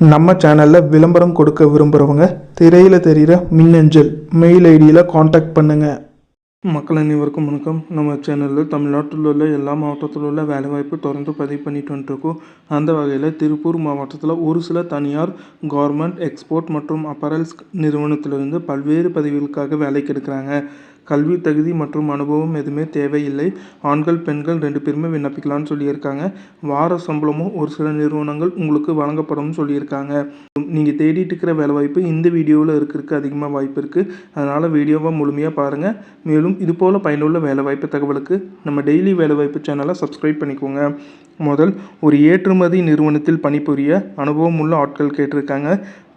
நம்ம சேனலில் விளம்பரம் கொடுக்க விரும்புகிறவங்க திரையில் தெரிகிற மின்னஞ்சல் மெயில் ஐடியில் காண்டாக்ட் பண்ணுங்கள் மக்கள் அனைவருக்கும் வணக்கம். நம்ம சேனலில் தமிழ்நாட்டில் உள்ள எல்லா மாவட்டத்தில் உள்ள வேலைவாய்ப்பு தொடர்ந்து பதிவு பண்ணிட்டு வந்துருக்கோம். அந்த வகையில் திருப்பூர் மாவட்டத்தில் ஒரு சில தனியார் கவர்மெண்ட் எக்ஸ்போர்ட் மற்றும் அப்பரல்ஸ் நிறுவனத்திலிருந்து பல்வேறு பதவிகளுக்காக வேலைக்கு எடுக்கிறாங்க. கல்வி தகுதி மற்றும் அனுபவம் எதுவுமே தேவையில்லை. ஆண்கள் பெண்கள் ரெண்டு பேருமே விண்ணப்பிக்கலாம்னு சொல்லியிருக்காங்க. வார சம்பளமும் ஒரு சில நிறுவனங்கள் உங்களுக்கு வழங்கப்படும்னு சொல்லியிருக்காங்க. நீங்கள் தேடிட்டு இருக்கிற வேலைவாய்ப்பு இந்த வீடியோவில் இருக்கிறதுக்கு அதிகமாக வாய்ப்பு இருக்குது அதனால் வீடியோவை முழுமையாக பாருங்கள் மேலும் இது போல் பயனுள்ள வேலைவாய்ப்பு தகவலுக்கு நம்ம டெய்லி வேலைவாய்ப்பு சேனலை சப்ஸ்கிரைப் பண்ணிக்கோங்க. முதல் ஒரு ஏற்றுமதி நிறுவனத்தில் பணிபுரிய அனுபவம் உள்ள ஆட்கள் கேட்டிருக்காங்க.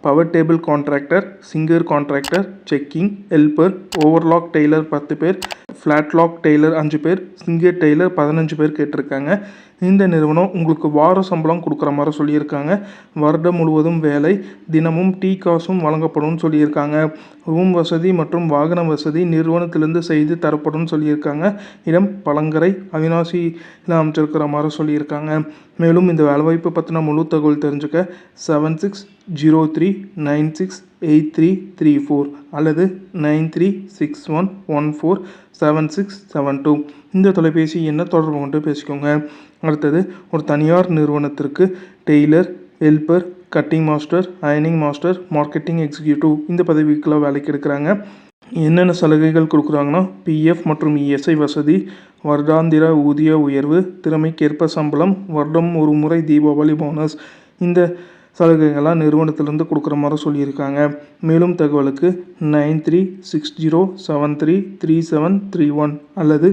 Power table contractor Singer contractor checking helper overlock tailor பத்து பேர் ஃப்ளாட்லாக் டெய்லர் அஞ்சு பேர் சிங்கர் டெய்லர் பதினஞ்சு பேர் கேட்டிருக்காங்க. இந்த நிறுவனம் உங்களுக்கு வார சம்பளம் கொடுக்குற மாதிரி சொல்லியிருக்காங்க. வருடம் முழுவதும் வேலை தினமும் டீ காசும் வழங்கப்படும் சொல்லியிருக்காங்க. ரூம் வசதி மற்றும் வாகன வசதி நிறுவனத்திலிருந்து செய்து தரப்படும் சொல்லியிருக்காங்க. இடம் பழங்கரை அவினாசியில் அமைச்சிருக்கிற மாதிரி சொல்லியிருக்காங்க. மேலும் இந்த வேலைவாய்ப்பு பற்றின முழு தகவல் தெரிஞ்சுக்க seven six zero three nine six eight three three four அல்லது nine three six one one four seven six seven two. இந்த தொலைபேசி எண்ணை தொடர்பு கொண்டு பேசிக்கோங்க. அடுத்தது ஒரு தனியார் நிறுவனத்திற்கு டெய்லர் ஹெல்பர் கட்டிங் மாஸ்டர் அயனிங் மாஸ்டர் மார்க்கெட்டிங் எக்ஸிக்யூட்டிவ் இந்த பதவிக்கெல்லாம் வேலைக்கு எடுக்கிறாங்க. என்னென்ன சலுகைகள் கொடுக்குறாங்கன்னா பிஎஃப் மற்றும் இஎஸ்ஐ வசதி வருடாந்திர ஊதிய உயர்வு திறமைக்கேற்ப சம்பளம் வருடம் ஒரு முறை தீபாவளி போனஸ் இந்த சலுகைகள்லாம் நிறுவனத்திலேருந்து கொடுக்குற மாதிரி சொல்லியிருக்காங்க. மேலும் தகவலுக்கு nine three six zero seven three three seven three one அல்லது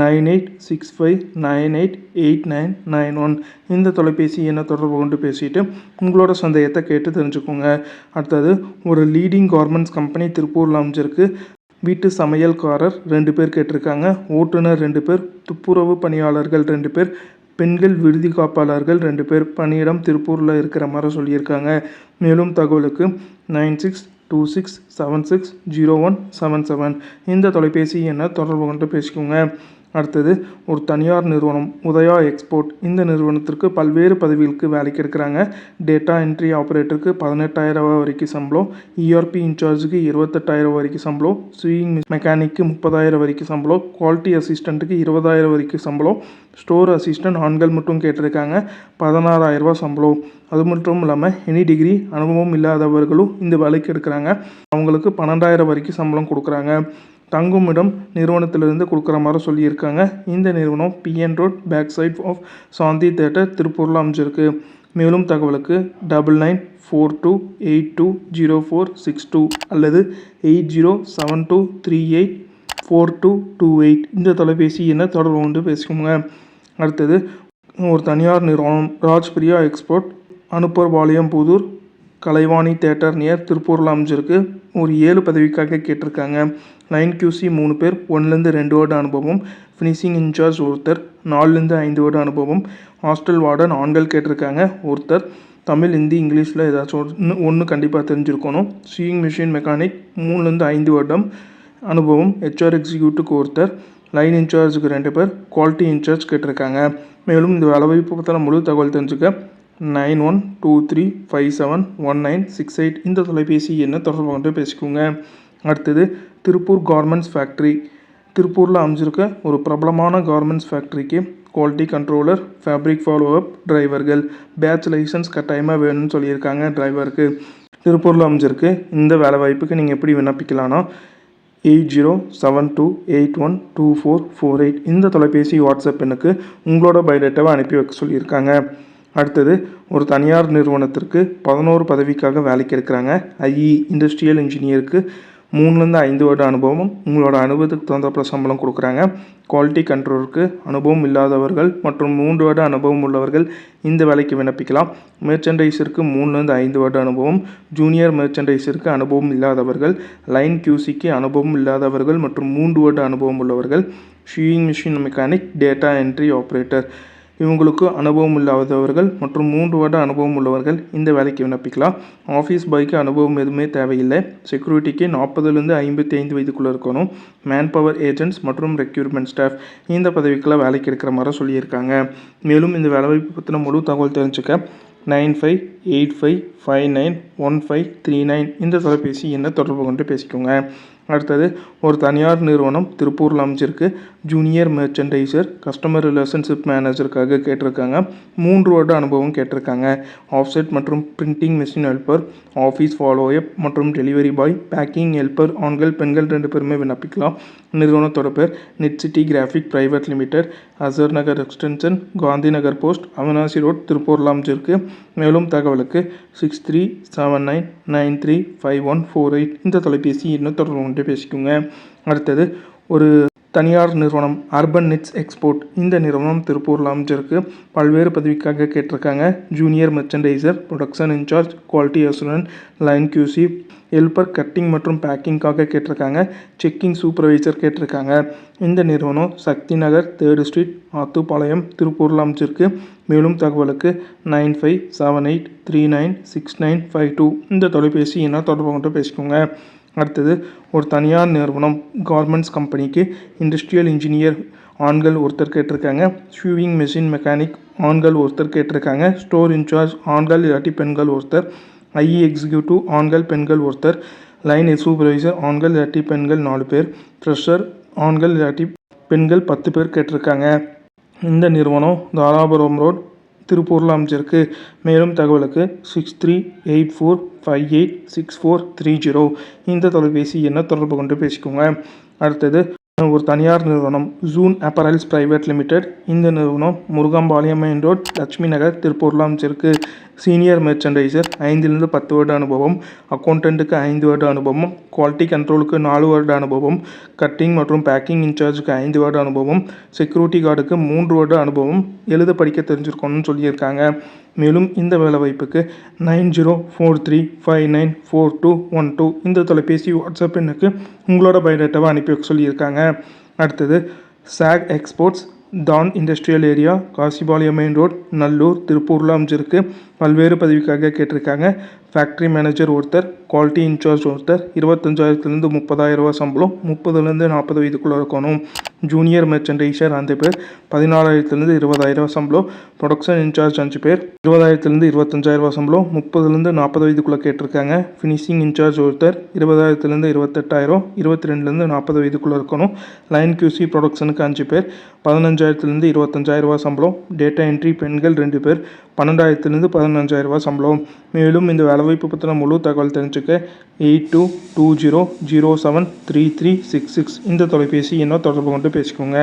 nine eight six five nine eight eight nine nine one. இந்த தொலைபேசி எண்ணை தொடர்பு கொண்டு பேசிட்டு உங்களோட சந்தேகத்தை கேட்டு தெரிஞ்சுக்கோங்க. அடுத்தது ஒரு லீடிங் கார்மெண்ட்ஸ் கம்பெனி திருப்பூரில் அமைஞ்சிருக்கு. வீட்டு சமையல்காரர் ரெண்டு பேர் கேட்டிருக்காங்க. ஓட்டுநர் ரெண்டு பேர் துப்புரவு பணியாளர்கள் ரெண்டு பேர் பெண்கள் விருதி காப்பாளர்கள் ரெண்டு பேர் பணியிடம் திருப்பூரில் இருக்கிற மாதிரி சொல்லியிருக்காங்க. மேலும் தகவலுக்கு nine six two six seven six zero one seven seven. இந்த தொலைபேசி எண்ணை தொடர்பு கொண்டு பேசிக்கோங்க. அடுத்தது ஒரு தனியார் நிறுவனம் உதயா எக்ஸ்போர்ட். இந்த நிறுவனத்திற்கு பல்வேறு பதவிகளுக்கு வேலைக்கு எடுக்கிறாங்க டேட்டா என்ட்ரி ஆப்ரேட்டருக்கு பதினெட்டாயிரம் வரைக்கும் சம்பளம் இஆர்பி இன்சார்ஜுக்கு இருபத்தெட்டாயிரம் வரைக்கும் சம்பளம் ஸ்விங் மெக்கானிக்கு முப்பதாயிரம் வரைக்கும் சம்பளம் குவாலிட்டி அசிஸ்டண்ட்டுக்கு இருபதாயிரம் வரைக்கும் சம்பளம் ஸ்டோர் அசிஸ்டன்ட் ஆண்கள் மட்டும் கேட்டிருக்காங்க பதினாறாயிரரூபா சம்பளம். அது மட்டும் இல்லாமல் எனி டிகிரி அனுபவம் இல்லாதவர்களும் இந்த வேலைக்கு எடுக்கிறாங்க. அவங்களுக்கு பன்னெண்டாயிரம் வரைக்கும் சம்பளம் கொடுக்குறாங்க. தங்குமிடம் நிறுவனத்திலிருந்து கொடுக்குற மாதிரி சொல்லியிருக்காங்க. இந்த நிறுவனம் PN road back side of Shanthi theatre திருப்பூரில் அமைஞ்சிருக்கு. மேலும் தகவலுக்கு double nine four two eight two zero four six two அல்லது eight zero seven two three eight four two two eight இந்த தொலைபேசி எண்ணை தொடர்பு கொண்டு பேசிக்கோங்க. அடுத்தது ஒரு தனியார் நிறுவனம் Rajpriya export Anupparpalayam Pudur Kalaivani theatre near திருப்பூரில் அமைஞ்சிருக்கு. ஒரு ஏழு பதவிக்காக கேட்டிருக்காங்க. லைன் கியூசி மூணு பேர் ஒன்றுலேருந்து ரெண்டு வருட அனுபவம் ஃபினிஷிங் இன்சார்ஜ் ஒருத்தர் நாலுலேருந்து ஐந்து வருட அனுபவம். ஹாஸ்டல் வார்டன் ஆண்கள் கேட்டிருக்காங்க ஒருத்தர். தமிழ் ஹிந்தி இங்கிலீஷில் ஏதாச்சும் ஒன்று ஒன்று கண்டிப்பாக தெரிஞ்சிருக்கணும். சீயிங் மிஷின் மெக்கானிக் மூணுலேருந்து ஐந்து வருடம் அனுபவம். ஹெச்ஆர் எக்ஸிக்யூட்டிவ்க்கு ஒருத்தர் லைன் இன்சார்ஜுக்கு ரெண்டு பேர் குவாலிட்டி இன்சார்ஜ் கேட்டிருக்காங்க. மேலும் இந்த வேலைவாய்ப்பு பற்றின முழு தகவல் தெரிஞ்சுக்க nine one two three five seven one nine six eight இந்த தொலைபேசி எண்ணை தொடர்பு கொண்டு பேசிக்கோங்க. அடுத்தது திருப்பூர் கார்மெண்ட்ஸ் ஃபேக்ட்ரி திருப்பூரில் அமைஞ்சிருக்க ஒரு பிரபலமான கார்மெண்ட்ஸ் ஃபேக்ட்ரிக்கு quality controller fabric follow up டிரைவர்கள் பேட்ச் லைசன்ஸ் கட்டாயமாக வேணும்னு சொல்லியிருக்காங்க டிரைவருக்கு திருப்பூரில் அமைஞ்சிருக்கு. இந்த வேலை வாய்ப்புக்கு நீங்கள் எப்படி விண்ணப்பிக்கலாம்னா eight zero seven two eight one two four four eight இந்த தொலைபேசி வாட்ஸ்அப் எண்ணுக்கு உங்களோட பயோடேட்டாவை அனுப்பி வைக்க சொல்லியிருக்காங்க. அடுத்தது ஒரு தனியார் நிறுவனத்திற்கு பதினோரு பதவிக்காக வேலைக்கு எடுக்கிறாங்க. ஐஇ இண்டஸ்ட்ரியல் இன்ஜினியருக்கு மூணுலேருந்து ஐந்து வருட அனுபவம் உங்களோட அனுபவத்துக்கு தகுந்தப்பல சம்பளம் கொடுக்குறாங்க. குவாலிட்டி கண்ட்ரோலுக்கு அனுபவம் இல்லாதவர்கள் மற்றும் மூன்று வருட அனுபவம் உள்ளவர்கள் இந்த வேலைக்கு விண்ணப்பிக்கலாம். மெர்ச்சன்டைஸருக்கு மூணுலேருந்து ஐந்து வருட அனுபவம் ஜூனியர் மெர்ச்சன்டைஸருக்கு அனுபவம் இல்லாதவர்கள் லைன் கியூசிக்கு அனுபவம் இல்லாதவர்கள் மற்றும் மூன்று வருட அனுபவம் உள்ளவர்கள். Sewing machine mechanic data entry operator இவங்களுக்கு அனுபவம் இல்லாதவர்கள் மற்றும் மூன்று வருட அனுபவம் உள்ளவர்கள் இந்த வேலைக்கு விண்ணப்பிக்கலாம். ஆஃபீஸ் பாய்க்கு அனுபவம் எதுவுமே தேவையில்லை. செக்யூரிட்டிக்கு நாற்பதுலேருந்து ஐம்பத்தி ஐந்து வயதுக்குள்ளே இருக்கணும். மேன் பவர் ஏஜென்ட்ஸ் மற்றும் ரெக்யூர்மெண்ட் ஸ்டாஃப் இந்த பதவிக்கெல்லாம் வேலைக்கு எடுக்கிற மாதிரி சொல்லியிருக்காங்க. மேலும் இந்த வேலைவாய்ப்பு பற்றின முழு தகவல் தெரிஞ்சுக்க nine five eight five five nine one five three nine இந்த தொலைபேசி எண்ணை தொடர்பு கொண்டு பேசிக்கோங்க. அடுத்தது ஒரு தனியார் நிறுவனம் திருப்பூரில் அமைச்சிருக்கு ஜூனியர் மெர்ச்சன்டைசர் கஸ்டமர் ரிலேஷன்ஷிப் மேனேஜருக்காக கேட்டிருக்காங்க. மூன்று வருட அனுபவம் கேட்டிருக்காங்க. ஆஃப்செட் மற்றும் printing machine helper office follow up மற்றும் டெலிவரி பாய் பேக்கிங் ஹெல்ப்பர் ஆண்கள் பெண்கள் ரெண்டு பேருமே விண்ணப்பிக்கலாம். நிறுவனத்தோட பேர் net city graphic private limited Asar Nagar extension Gandhi Nagar post Avinashi road திருப்பூரில் அமைச்சிருக்கு மேலும் தகவலுக்கு six three seven nine nine three five one four eight இந்த தொலைபேசி இன்னும் தொடர்பு கொண்டு பேசிக்கோங்க. அடுத்தது ஒரு தனியார் நிறுவனம் அர்பன் நெட்ஸ் எக்ஸ்போர்ட் இந்த நிறுவனம் திருப்பூரில் அமைச்சிருக்கு பல்வேறு பதவிக்காக கேட்டிருக்காங்க. Junior merchandiser production incharge quality assurance line QC helper cutting மற்றும் பேக்கிங்காக கேட்டிருக்காங்க. செக்கிங் சூப்பர்வைசர் கேட்டிருக்காங்க. இந்த நிறுவனம் சக்தி நகர் தேர்டு ஸ்ட்ரீட் ஆத்துப்பாளையம் திருப்பூரில் அமைச்சிருக்கு மேலும் தகவலுக்கு nine five seven eight three nine six nine five two. இந்த தொலைபேசி என்ன தொடர்பு கொண்டு பேசிக்கோங்க. அடுத்தது ஒரு தனியார் நிறுவனம் கார்மெண்ட்ஸ் கம்பெனிக்கு இண்டஸ்ட்ரியல் இன்ஜினியர் ஆண்கள் ஒருத்தர் கேட்டிருக்காங்க. ஷூவிங் மெஷின் மெக்கானிக் ஆண்கள் ஒருத்தர் கேட்டிருக்காங்க. ஸ்டோர் இன்சார்ஜ் ஆண்கள் இல்லாட்டி பெண்கள் ஒருத்தர். ஐஇ எக்ஸிக்யூட்டிவ் ஆண்கள் பெண்கள் ஒருத்தர். லைன் சூப்பர்வைசர் ஆண்கள் இல்லாட்டி பெண்கள் நாலு பேர். ஃப்ரெஷர் ஆண்கள் இல்லாட்டி பெண்கள் பத்து பேர் கேட்டிருக்காங்க. இந்த நிறுவனம் தாராபுரம் ரோட் திருப்பூரில் அமைச்சிருக்கு மேலும் தகவலுக்கு six three eight four five eight six four three zero இந்த தொலைபேசி எண்ணை தொடர்பு கொண்டு பேசிக்கோங்க. அடுத்தது ஒரு தனியார் நிறுவனம் ஜூன் அப்பரல்ஸ் பிரைவேட் லிமிடெட் இந்த நிறுவனம் முருகம்பாளையம் மெயின் ரோட் லட்சுமி நகர் திருப்பூரில் அமைச்சிருக்கு சீனியர் மெர்ச்சன்டைசர் ஐந்திலிருந்து பத்து வருட அனுபவம். அக்கௌண்டண்ட்டுக்கு ஐந்து வருட அனுபவம். குவாலிட்டி கண்ட்ரோலுக்கு நாலு வருட அனுபவம். கட்டிங் மற்றும் பேக்கிங் இன்சார்ஜுக்கு ஐந்து வருட அனுபவம். செக்யூரிட்டி கார்டுக்கு மூன்று வருட அனுபவம். எழுத படிக்க தெரிஞ்சிருக்கணும்னு சொல்லியிருக்காங்க. மேலும் இந்த வேலைவாய்ப்புக்கு nine zero four three five nine four two one two இந்த தொலைபேசி வாட்ஸ்அப் எண்ணுக்கு உங்களோட பயோடேட்டாவை அனுப்பி வைக்க சொல்லியிருக்காங்க. அடுத்தது சாக் எக்ஸ்போர்ட்ஸ் தான் industrial area Kasipalayam main road Nallur திருப்பூரில் அமைஞ்சிருக்கு. பல்வேறு பதவிக்காக கேட்டிருக்காங்க. ஃபேக்ட்ரி மேனேஜர் ஒருத்தர் குவாலிட்டி இன்சார்ஜ் ஒருத்தர். இருபத்தஞ்சாயிரத்துலேருந்து முப்பதாயிரம் ரூபா சம்பளம். முப்பதுலேருந்து நாற்பது வயதுக்குள்ளே இருக்கணும். ஜூனியர் மெர்ச்சன்டைசர் அஞ்சு பேர் பதினாலாயிரத்துலேருந்து இருபதாயிரம் சம்பளம் ப்ரொடக்ஷன் இன்சார்ஜ் அஞ்சு பேர். இருபதாயிரத்துலேருந்து இருபத்தஞ்சாயிரம் ரூபா சம்பளம் முப்பதுலேருந்து நாற்பது வயதுக்குள்ளே கேட்டிருக்காங்க. ஃபினிஷிங் இன்சார்ஜ் ஒருத்தர். இருபதாயிரத்துலேருந்து இருபத்தெட்டாயிரம். இருபத்தி ரெண்டுலேருந்து நாற்பது வயதுக்குள்ளே இருக்கணும். லைன் கியூசி ப்ரொடக்ஷனுக்கு அஞ்சு பேர். பதினஞ்சாயிரத்துலேருந்து இருபத்தஞ்சாயிரரூபா சம்பளம் டேட்டா என்ட்ரி பெண்கள் ரெண்டு பேர். பன்னெண்டாயிரத்துலேருந்து பதினஞ்சாயிரம் ரூபா சம்பளம் மேலும் இந்த வேலைவாய்ப்பு பற்றின முழு தகவல் தெரிஞ்சுக்க eight two two zero zero seven three three six six இந்த தொலைபேசி என்ன தொடர்பு கொண்டு பேசிக்கோங்க.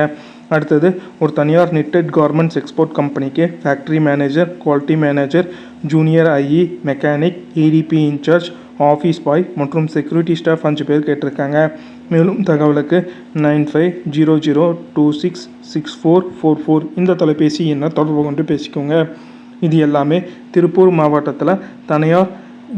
அடுத்தது ஒரு தனியார் நிட்டட் கார்மெண்ட்ஸ் எக்ஸ்போர்ட் கம்பெனிக்கு factory manager quality manager junior IE mechanic ADP incharge office boy மற்றும் செக்யூரிட்டி ஸ்டாஃப் அஞ்சு பேர் கேட்டிருக்காங்க. மேலும் தகவலுக்கு nine five zero zero two six six four four four இந்த தொலைபேசி என்ன தொடர்பு கொண்டு பேசிக்கோங்க. இது எல்லாமே திருப்பூர் மாவட்டத்தில் தனியார்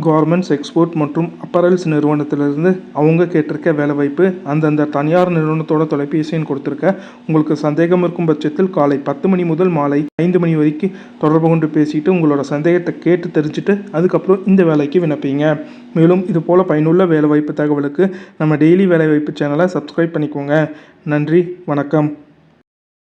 கார்மெண்ட்ஸ் எக்ஸ்போர்ட் மற்றும் அப்பரல்ஸ் நிறுவனத்திலிருந்து அவங்க கேட்டிருக்க வேலைவாய்ப்பு அந்தந்த தனியார் நிறுவனத்தோட தொலைபேசியின் கொடுத்துருக்க. உங்களுக்கு சந்தேகம் இருக்கும் பட்சத்தில் காலை பத்து மணி முதல் மாலை ஐந்து மணி வரைக்கும் தொடர்பு கொண்டு பேசிட்டு உங்களோட சந்தேகத்தை கேட்டு தெரிஞ்சுட்டு அதுக்கப்புறம் இந்த வேலைக்கு விண்ணப்பிங்க. மேலும் இது போல் பயனுள்ள வேலைவாய்ப்பு தகவலுக்கு நம்ம டெய்லி வேலைவாய்ப்பு சேனலை சப்ஸ்கிரைப் பண்ணிக்கோங்க. நன்றி வணக்கம்.